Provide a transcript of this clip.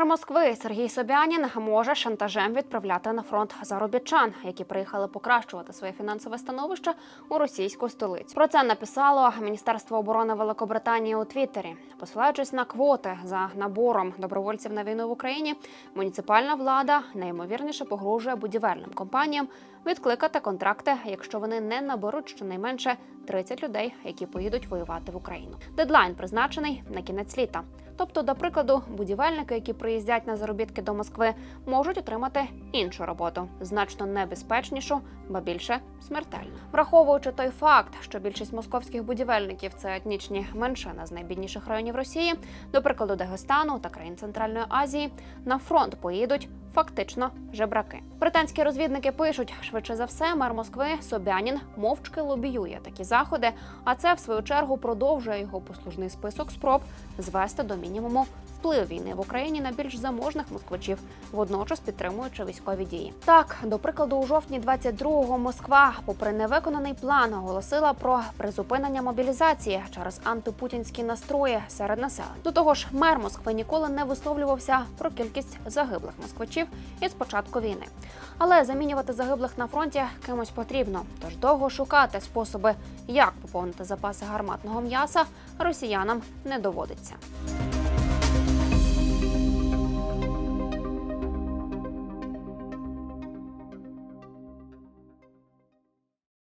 Мер Москви Сергій Собянін може шантажем відправляти на фронт заробітчан, які приїхали покращувати своє фінансове становище у російську столицю. Про це написало Міністерство оборони Великобританії у Твіттері, посилаючись на квоти за набором добровольців на війну в Україні. Муніципальна влада найімовірніше погрожує будівельним компаніям відкликати контракти, якщо вони не наберуть щонайменше 30 людей, які поїдуть воювати в Україну. Дедлайн призначений на кінець літа. Тобто, до прикладу, будівельники, які приїздять на заробітки до Москви, можуть отримати іншу роботу, значно небезпечнішу, ба більше смертельну. Враховуючи той факт, що більшість московських будівельників це етнічні меншина з найбідніших районів Росії, до прикладу Дагестану та країн Центральної Азії, на фронт поїдуть. Фактично жебраки. Британські розвідники пишуть, швидше за все, мер Москви Собянін мовчки лобіює такі заходи, а це в свою чергу продовжує його послужний список спроб звести до мінімуму вплив війни в Україні на більш заможних москвичів, водночас підтримуючи військові дії. Так, до прикладу, у жовтні 22-го Москва, попри невиконаний план, оголосила про призупинення мобілізації через антипутінські настрої серед населення. До того ж, мер Москви ніколи не висловлювався про кількість загиблих москвичів із початку війни. Але замінювати загиблих на фронті кимось потрібно. Тож довго шукати способи, як поповнити запаси гарматного м'яса, росіянам не доводиться.